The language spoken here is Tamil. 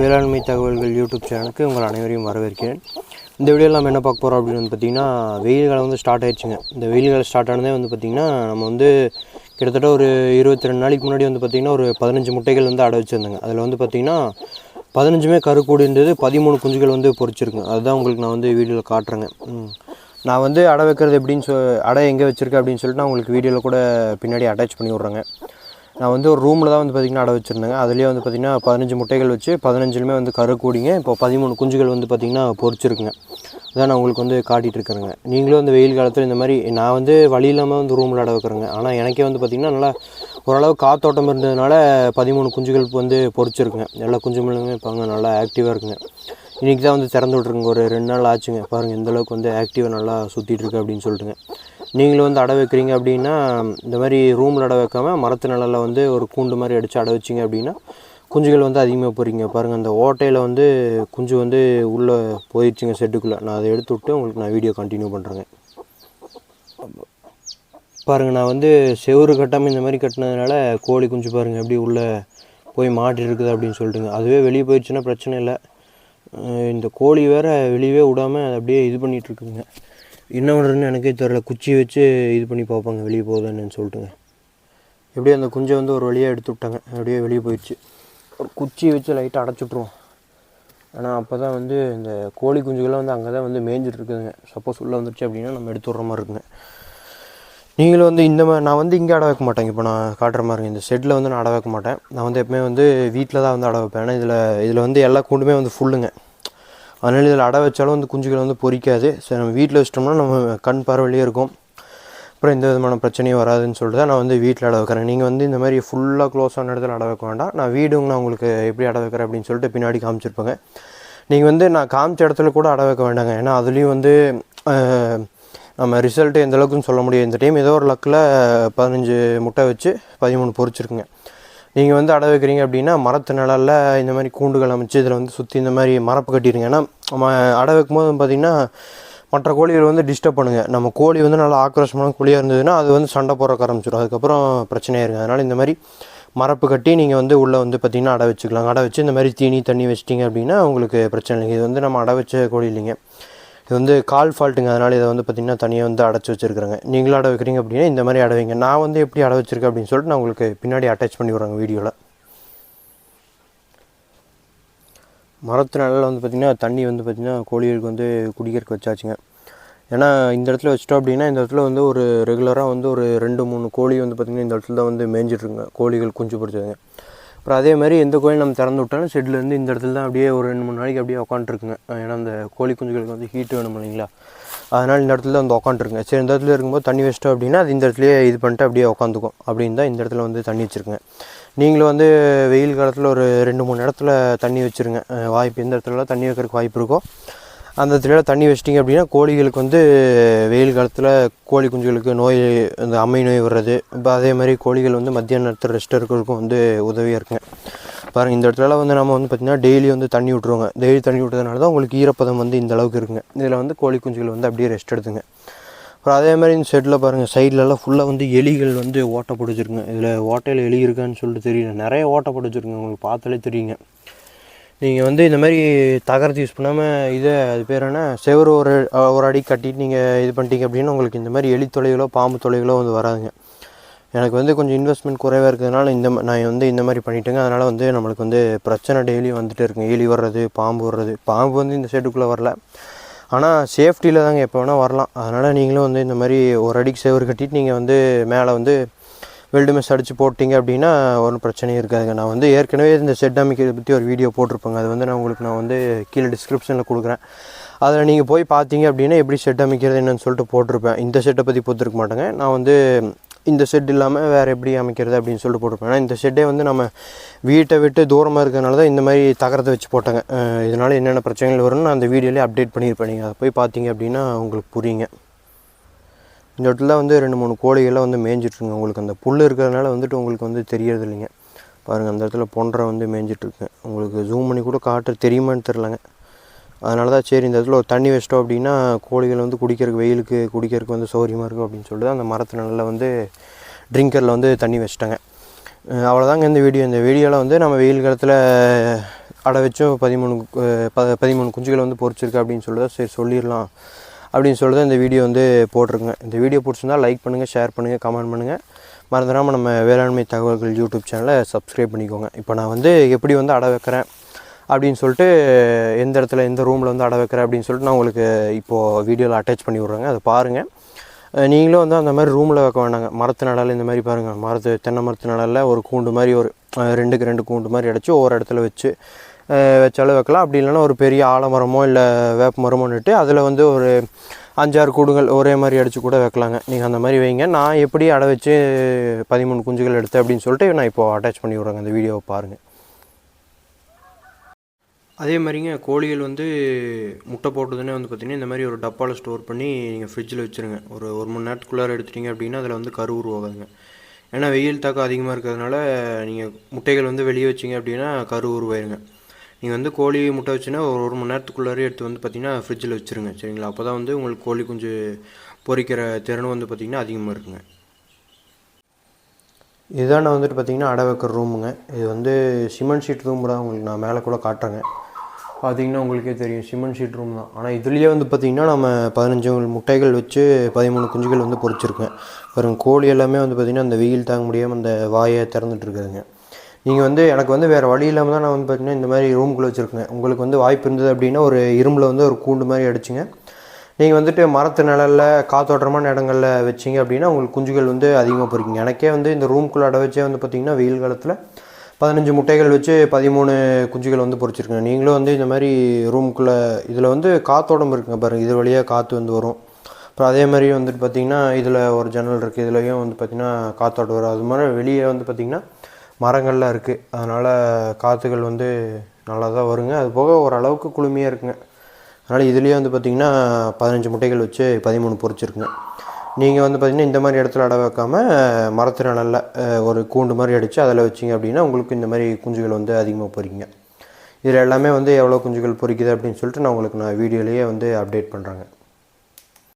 வேளாண்மை தகவல்கள் யூடியூப் சேனலுக்கு உங்கள் அனைவரையும் வரவேற்கிறேன். இந்த வீடியோவில் நம்ம என்ன பார்க்க போகிறோம் அப்படின்னு வந்து பார்த்திங்கன்னா வெயில் காலம் வந்து ஸ்டார்ட் ஆயிடுச்சுங்க. இந்த வெயில் காலம் ஸ்டார்ட் ஆனதே வந்து பார்த்திங்கன்னா நம்ம வந்து கிட்டத்தட்ட ஒரு இருபத்தி ரெண்டு நாளைக்கு முன்னாடி வந்து பார்த்திங்கன்னா ஒரு பதினஞ்சு முட்டைகள் வந்து அடை வச்சுருந்தாங்க. அதில் வந்து பார்த்திங்கன்னா பதினஞ்சுமே கருக்கூடி இருந்தது பதிமூணு குஞ்சுகள் வந்து பொரிச்சிருக்குங்க அதுதான் உங்களுக்கு நான் வந்து வீடியோவில் காட்டுறேங்க. நான் வந்து அடை வைக்கிறது எப்படின்னு சொ அடை எங்கே வச்சுருக்கேன் அப்படின்னு சொல்லிட்டு நான் உங்களுக்கு வீடியோவில் கூட பின்னாடி அட்டாச் பண்ணி விட்றேங்க. நான் வந்து ஒரு ரூமில் தான் வந்து பார்த்திங்கன்னா அடை வச்சுருந்தேங்க. அதுலேயே வந்து பார்த்திங்கன்னா பதினஞ்சு முட்டைகள் வச்சு பதினஞ்சுலுமே வந்து கரு கூடிங்க. இப்போ பதிமூணு குஞ்சுகள் வந்து பார்த்திங்கன்னா பொறிச்சிருக்குங்க. அதான் நான் உங்களுக்கு வந்து காட்டிகிட்டு இருக்கிறேங்க நீங்களும் வந்து வெயில் காலத்தில் இந்த மாதிரி நான் வந்து வழி இல்லாமல் வந்து ரூமில் அடை வைக்கிறேங்க. ஆனால் எனக்கே வந்து பார்த்திங்கன்னா நல்லா ஓரளவு காத்தோட்டம் இருந்ததுனால பதிமூணு குஞ்சுகள் வந்து பொரிச்சிருக்குங்க எல்லா குஞ்சுகளுமே இப்போ நல்லா ஆக்டிவாக இருக்குங்க. இன்றைக்கி தான் வந்து திறந்து விட்ருங்க ஒரு ரெண்டு நாள் ஆச்சுங்க. பாருங்கள் எந்தளவுக்கு வந்து ஆக்டிவாக நல்லா சுற்றிட்டுருக்கு அப்படின்னு சொல்லிட்டுங்க. நீங்களும் வந்து அடை வைக்கிறீங்க அப்படின்னா இந்த மாதிரி ரூமில் அடை வைக்காமல் மரத்து நிழலில் வந்து ஒரு கூண்டு மாதிரி அடித்து அடை வச்சிங்க அப்படின்னா குஞ்சுகள் வந்து அதிகமாக போகிறீங்க பாருங்கள் அந்த ஓட்டையில் வந்து குஞ்சு வந்து உள்ளே போயிடுச்சுங்க செட்டுக்குள்ளே நான் அதை எடுத்து விட்டு உங்களுக்கு நான் வீடியோ கண்டினியூ பண்ணுறேங்க பாருங்கள் நான் வந்து செவரு கட்டாமல் இந்த மாதிரி கட்டினதுனால கோழி குஞ்சு பாருங்கள் எப்படி உள்ளே போய் மாட்டி இருக்குது அப்படின்னு சொல்லிட்டுங்க. அதுவே வெளியே போயிடுச்சுன்னா பிரச்சனை இல்லை. இந்த கோழி வேறு வெளியவே விடாமல் அதை அப்படியே இது பண்ணிகிட்ருக்குதுங்க என்ன பண்ணுறதுன்னு எனக்கே தெரில குச்சி வச்சு இது பண்ணி பார்ப்பாங்க. வெளியே போகுதுன்னு சொல்லிட்டுங்க. எப்படியும் அந்த குஞ்சை வந்து ஒரு வழியாக எடுத்து விட்டாங்க. அப்படியே வெளியே போயிடுச்சு. ஒரு குச்சி வச்சு லைட்டாக அடைச்சி விட்ருவோம் ஆனால் அப்போ தான் வந்து இந்த கோழி குஞ்சுகள்லாம் வந்து அங்கே தான் வந்து மேய்ஞ்சிட்டு இருக்குதுங்க சப்போஸ் உள்ளே வந்துருச்சு அப்படின்னா நம்ம எடுத்து விட்ற மாதிரி இருக்குங்க. நீங்களும் வந்து இந்த மாதிரி நான் வந்து இங்கே அடை வைக்க மாட்டேங்க இப்போ நான் காட்டுற மாதிரி இந்த ஷெட்டில் வந்து நான் அடை வைக்க மாட்டேன். நான் வந்து எப்பவுமே வந்து வீட்டில் தான் வந்து அடை வைப்பேன். ஏன்னா இதில் இதில் வந்து எல்லா கூண்டுமே வந்து ஃபுல்லுங்க அதனால் இதில் அடை வச்சாலும் வந்து குஞ்சுகள் வந்து பொரிக்காது சரி நம்ம வீட்டில் வச்சிட்டோம்னா நம்ம கண் பார்வையிலே இருக்கும். அப்புறம் எந்த விதமான பிரச்சனையும் வராதுன்னு சொல்லிட்டு தான் நான் வந்து வீட்டில் அடை வைக்கிறேன். நீங்கள் வந்து இந்த மாதிரி ஃபுல்லாக க்ளோஸான இடத்துல அடை வைக்க வேண்டாம். நான் வீடுங்க நான் உங்களுக்கு எப்படி அடை வைக்கிறேன் அப்படின்னு சொல்லிட்டு பின்னாடி காமிச்சிருப்பேங்க. நீங்கள் வந்து நான் காமிச்ச இடத்துல கூட அடை வைக்க வேண்டாங்க. ஏன்னா அதுலேயும் வந்து நம்ம ரிசல்ட்டு எந்த அளவுக்குன்னு சொல்ல முடியும் இந்த டைம் ஏதோ ஒரு லக்கில் பதினஞ்சு முட்டை வச்சு பதிமூணு பொறிச்சிருக்குங்க. நீங்கள் வந்து அடை வைக்கிறீங்க அப்படின்னா மரத்து நிழலில் இந்த மாதிரி கூண்டுகள் அமைச்சு இதில் வந்து சுற்றி இந்த மாதிரி மரப்பு கட்டிடுங்க. ஏன்னா நம்ம அடை வைக்கும்போது பார்த்திங்கன்னா மற்ற கோழிகள் வந்து டிஸ்டர்ப் பண்ணுங்க. நம்ம கோழி வந்து நல்லா ஆக்ரோஷமான கோழியாக இருந்ததுன்னா அது வந்து சண்டை போடுறக்க ஆரம்பிச்சிடும். அதுக்கப்புறம் பிரச்சனையாக இருக்குது அதனால் இந்த மாதிரி மரப்பு கட்டி நீங்கள் வந்து உள்ளே வந்து பார்த்திங்கன்னா அடை வச்சுக்கலாம் அடை வச்சு இந்த மாதிரி தீனி தண்ணி வச்சிட்டிங்க அப்படின்னா உங்களுக்கு பிரச்சனை இல்லைங்க. இது வந்து நம்ம அடை வச்ச கோழி இல்லைங்க. இது வந்து கால் ஃபால்ட்டுங்க அதனால் இதை வந்து பார்த்திங்கன்னா தனியாக வந்து அடைச்சி வச்சுருக்குறேங்க. நீங்களும் அடை வைக்கிறீங்க அப்படின்னா இந்த மாதிரி அடைவீங்க நான் வந்து எப்படி அடை வச்சிருக்கேன் அப்படின்னு சொல்லிட்டு நான் உங்களுக்கு பின்னாடி அட்டாச் பண்ணி விட்றேங்க வீடியோவில் மரத்து வந்து பார்த்திங்கன்னா தண்ணி வந்து பார்த்திங்கன்னா கோழிகளுக்கு வந்து குடிக்கிறதுக்கு வச்சாச்சுங்க. ஏன்னா இந்த இடத்துல வச்சிட்டோம் அப்படின்னா இந்த இடத்துல வந்து ஒரு ரெகுலராக வந்து ஒரு ரெண்டு மூணு கோழி வந்து பார்த்திங்கன்னா இந்த இடத்துல தான் வந்து மேய்ஞ்சிட்ருங்க கோழிகள் குஞ்சு பொறிச்சதுங்க அப்புறம் அதே மாதிரி எந்த கோயில் நம்ம திறந்து விட்டாலும் ஷெட்லேருந்து இந்த இடத்துல தான் அப்படியே ஒரு ரெண்டு மூணு நாளைக்கு அப்படியே உட்காந்துருக்குங்க ஏன்னா அந்த கோழி குஞ்சுகளுக்கு வந்து ஹீட் வேணும் இல்லைங்களா? அதனால் இந்த இடத்துல வந்து உட்காந்துருக்குங்க சரி இந்த இடத்துல இருக்கும்போது தண்ணி வச்சிட்டோம் அப்படின்னா அது இந்த இடத்துலையே இது பண்ணிட்டு அப்படியே உட்காந்துக்கும் அப்படின்னு தான் இந்த இடத்துல வந்து தண்ணி வச்சுருங்க நீங்களும் வந்து வெயில் காலத்தில் ஒரு ரெண்டு மூணு இடத்துல தண்ணி வச்சுருங்க. வாய்ப்பு எந்த இடத்துலலாம் தண்ணி வைக்கிறதுக்கு வாய்ப்பு இருக்கோ அந்த இடத்துல தண்ணி வச்சிட்டிங்க அப்படின்னா கோழிகளுக்கு வந்து வெயில் காலத்தில் கோழி குஞ்சுகளுக்கு நோய் இந்த அம்மை நோய் வர்றது. இப்போ அதே மாதிரி கோழிகள் வந்து மத்தியான நேரத்தில் ரெஸ்ட் இருக்கிறதுக்கும் வந்து உதவியாக இருக்குங்க. பாருங்கள் இந்த இடத்துலலாம் வந்து நம்ம வந்து பார்த்திங்கன்னா டெய்லி வந்து தண்ணி விட்ருவோங்க டெய்லி தண்ணி விட்டதுனால தான் உங்களுக்கு ஈரப்பதம் வந்து இந்த அளவுக்கு இருக்குங்க. இதில் வந்து கோழி குஞ்சுகள் வந்து அப்படியே ரெஸ்ட் எடுத்துங்க. அப்புறம் அதே மாதிரி இந்த செட்டில் பாருங்கள் சைட்லலாம் ஃபுல்லாக வந்து எலிகள் வந்து ஓட்டை பிடிச்சிருங்க இதில் ஓட்டையில் எலி இருக்கான்னு சொல்லிட்டு தெரியல. நிறைய ஓட்டை பிடிச்சிருங்க உங்களுக்கு பார்த்தாலே தெரியுங்க. நீங்கள் வந்து இந்த மாதிரி தகரத்தை யூஸ் பண்ணாமல் இதை அது பேர் என்ன? செவரு ஒரு ஒரு அடி கட்டிட்டு நீங்கள் இது பண்ணிட்டீங்க அப்படின்னா உங்களுக்கு இந்த மாதிரி எலி தொலைகளோ பாம்பு தொலைகளோ வந்து வராதுங்க. எனக்கு வந்து கொஞ்சம் இன்வெஸ்ட்மெண்ட் குறைவாக இருக்கிறதுனால இந்த நான் வந்து இந்த மாதிரி பண்ணிட்டேங்க. அதனால் வந்து நம்மளுக்கு வந்து பிரச்சனை டெய்லி வந்துட்டு இருக்குங்க. எலி வர்றது பாம்பு வர்றது. பாம்பு வந்து இந்த ஷெட்டுக்குள்ளே வரல. ஆனால் சேஃப்டியில் தாங்க எப்போ வேணால் வரலாம். அதனால் நீங்களும் வந்து இந்த மாதிரி ஒரு அடிக்கு செவரு கட்டிட்டு நீங்கள் வந்து மேலே வந்து வெல்டு மெஸ் அடித்து போட்டிங்க அப்படின்னா ஒன்றும் பிரச்சனையும் இருக்காதுங்க. நான் வந்து ஏற்கனவே இந்த செட் அமைக்கிறத பற்றி ஒரு வீடியோ போட்டிருப்பேங்க. அது வந்து நான் உங்களுக்கு நான் வந்து கீழே டிஸ்கிரிப்ஷனில் கொடுக்குறேன். அதில் நீங்கள் போய் பார்த்தீங்க அப்படின்னா எப்படி செட் அமைக்கிறது என்னென்னு சொல்லிட்டு போட்டிருப்பேன். இந்த செட்டை பற்றி போட்டிருக்க மாட்டேங்க. நான் வந்து இந்த செட் இல்லாமல் வேறு எப்படி அமைக்கிறது அப்படின்னு சொல்லிட்டு போட்டிருப்பேன். ஏன்னா இந்த செட்டே வந்து நம்ம வீட்டை விட்டு தூரமாக இருக்கிறனால தான் இந்த மாதிரி தகரத்தை வச்சு போட்டாங்க. இதனால் என்னென்ன பிரச்சனைகள் வரும்னு நான் அந்த வீடியோலேயே அப்டேட் பண்ணியிருப்பேன். நீங்கள் அதை போய் பார்த்தீங்க அப்படின்னா உங்களுக்கு புரியுங்க. இந்த இடத்துல வந்து ரெண்டு மூணு கோழிகள்லாம் வந்து மேய்ஞ்சிட்ருங்க உங்களுக்கு அந்த புல் இருக்கிறதுனால வந்துட்டு உங்களுக்கு வந்து தெரியறது இல்லைங்க பாருங்கள் அந்த இடத்துல பொன்றை வந்து மேய்ஞ்சிட்ருக்கு. உங்களுக்கு ஜூம் பண்ணி கூட காட்டு தெரியுமான்னு தெரிலங்க அதனால தான் சரி இந்த இடத்துல ஒரு தண்ணி வச்சிட்டோம் அப்படின்னா கோழிகள் வந்து குடிக்கிறதுக்கு வெயிலுக்கு குடிக்கிறதுக்கு வந்து சௌகரியமாக இருக்கும் அப்படின்னு சொல்லிட்டு அந்த மரத்து நல்லா வந்து ட்ரிங்கரில் வந்து தண்ணி வச்சிட்டாங்க. அவ்வளோதாங்க இந்த வீடியோ. இந்த வீடியோவில் வந்து நம்ம வெயில் காலத்தில் அடை வச்சும் பதிமூணு ப பதிமூணு குஞ்சுகள் வந்து பொறிச்சிருக்கு அப்படின்னு சொல்லிட்டு சரி சொல்லிடலாம். அப்படின்னு சொல்லிட்டு இந்த வீடியோ வந்து போட்டிருங்க இந்த வீடியோ பிடிச்சிருந்தா லைக் பண்ணுங்கள் ஷேர் பண்ணுங்கள் கமெண்ட் பண்ணுங்கள் மறந்துடாமல் நம்ம வேளாண்மை தகவல்கள் யூடியூப் சேனலை சப்ஸ்கிரைப் பண்ணிக்கோங்க. இப்போ நான் வந்து எப்படி வந்து அடை வைக்கிறேன் அப்படின்னு சொல்லிட்டு எந்த இடத்துல எந்த ரூமில் வந்து அடை வைக்கிறேன் அப்படின்னு சொல்லிட்டு நான் உங்களுக்கு இப்போது வீடியோவில் அட்டாச் பண்ணி விட்றேங்க. அதை பாருங்கள் நீங்களும் வந்து அந்த மாதிரி ரூமில் வைக்க வேண்டாங்க மரத்து நடல் இந்த மாதிரி பாருங்கள் மரத்து தென்னை மரத்து நடலில் ஒரு கூண்டு மாதிரி ஒரு ரெண்டுக்கு ரெண்டு கூண்டு மாதிரி அடைச்சி ஒவ்வொரு இடத்துல வச்சு வச்சாலும் வைக்கலாம். அப்படி இல்லைன்னா ஒரு பெரிய ஆலமரமோ இல்லை வேப்ப மரமோ நட்டு அதில் வந்து ஒரு அஞ்சாறு கூடுகள் ஒரே மாதிரி அடித்து கூட வைக்கலாங்க. நீங்கள் அந்த மாதிரி வைங்க. நான் எப்படி அடை வச்சு பதிமூணு குஞ்சுகள் எடுத்தேன் அப்படின்னு சொல்லிட்டு நான் இப்போது அட்டாச் பண்ணி விட்றேங்க. அந்த வீடியோவை பாருங்கள் அதே மாதிரிங்க கோழிகள் வந்து முட்டை போட்டதுன்னே வந்து பார்த்திங்கன்னா இந்த மாதிரி ஒரு டப்பாவில் ஸ்டோர் பண்ணி நீங்கள் ஃப்ரிட்ஜில் வச்சுருங்க. ஒரு ஒரு மணி நேரத்துக்குள்ளார எடுத்துட்டீங்க அப்படின்னா அதில் வந்து கரு உருவாகுதுங்க. ஏன்னா வெயில் தாக்கம் அதிகமாக இருக்கிறதுனால நீங்கள் முட்டைகள் வந்து வெளியே வச்சிங்க அப்படின்னா கரு உருவாயிருங்க. நீங்கள் வந்து கோழி முட்டை வச்சுன்னா ஒரு ஒரு மணி நேரத்துக்குள்ளாரே எடுத்து வந்து பார்த்திங்கன்னா ஃப்ரிட்ஜில் வச்சுருங்க. சரிங்களா? அப்போ தான் வந்து உங்களுக்கு கோழி குஞ்சு பொரிக்கிற திறன் வந்து பார்த்திங்கன்னா அதிகமாக இருக்குங்க. இதுதான் நான் வந்துட்டு பார்த்தீங்கன்னா அடை வைக்கிற ரூமுங்க இது வந்து சிமெண்ட் ஷீட் ரூம் தான் உங்களுக்கு நான் மேலே கூட காட்டுறேங்க. பார்த்தீங்கன்னா உங்களுக்கே தெரியும் சிமெண்ட் ஷீட் ரூம் தான். ஆனால் இதுலேயே வந்து பார்த்திங்கன்னா நம்ம பதினஞ்சு முட்டைகள் வச்சு பதிமூணு குஞ்சுகள் வந்து பொறிச்சிருக்கேன். பாருங்க கோழி எல்லாமே வந்து பார்த்திங்கன்னா அந்த வெயில் தாங்க முடியாமல் அந்த வாயை திறந்துட்டு இருக்குதுங்க. நீங்கள் வந்து எனக்கு வந்து வேறு வழி இல்லாமல் தான் நான் வந்து பார்த்தீங்கன்னா இந்த மாதிரி ரூம்குள்ளே வச்சுருக்கேன். உங்களுக்கு வந்து வாய்ப்பு இருந்தது அப்படின்னா ஒரு இரும்பில் வந்து ஒரு கூண்டு மாதிரி அடிச்சிங்க. நீங்கள் வந்துட்டு மரத்து நிழலில் காத்தோட்டமான இடங்களில் வச்சிங்க அப்படின்னா உங்களுக்கு குஞ்சுகள் வந்து அதிகமாக பொறிக்குங்க. எனக்கே வந்து இந்த ரூம்குள்ளே அடை வச்சே வந்து பார்த்திங்கன்னா வெயில் காலத்தில் பதினஞ்சு முட்டைகள் வச்சு பதிமூணு குஞ்சுகள் வந்து பொறிச்சிருக்கேன் நீங்களும் வந்து இந்த மாதிரி ரூம்குள்ளே இதில் வந்து காத்தோட்டம் இருக்குங்க பாருங்கள் இது வழியாக காற்று வந்து வரும். அப்புறம் அதே மாதிரி வந்துட்டு பார்த்திங்கன்னா இதில் ஒரு ஜன்னல் இருக்குது இதுலேயும் வந்து பார்த்திங்கன்னா காத்தோட்டம் வரும். அது மாதிரி வெளியே வந்து பார்த்திங்கன்னா மரங்கள்லாம் இருக்குது அதனால் காற்றுகள் வந்து நல்லா தான் வருங்க. அது போக ஓரளவுக்கு குளுமையாக இருக்குங்க. அதனால் இதுலேயே வந்து பார்த்திங்கன்னா பதினஞ்சு முட்டைகள் வச்சு பதிமூணு பொறிச்சிருக்குங்க. நீங்கள் வந்து பார்த்திங்கன்னா இந்த மாதிரி இடத்துல அடை வைக்காமல் மரத்து நிழல்ல ஒரு கூண்டு மாதிரி அடித்து அதில் வச்சிங்க அப்படின்னா உங்களுக்கு இந்த மாதிரி குஞ்சுகள் வந்து அதிகமாக பொறிக்குங்க. இதில் எல்லாமே வந்து எவ்வளோ குஞ்சுகள் பொரிக்குது அப்படின்னு சொல்லிட்டு நான் உங்களுக்கு நான் வீடியோலேயே வந்து அப்டேட் பண்ணுறேங்க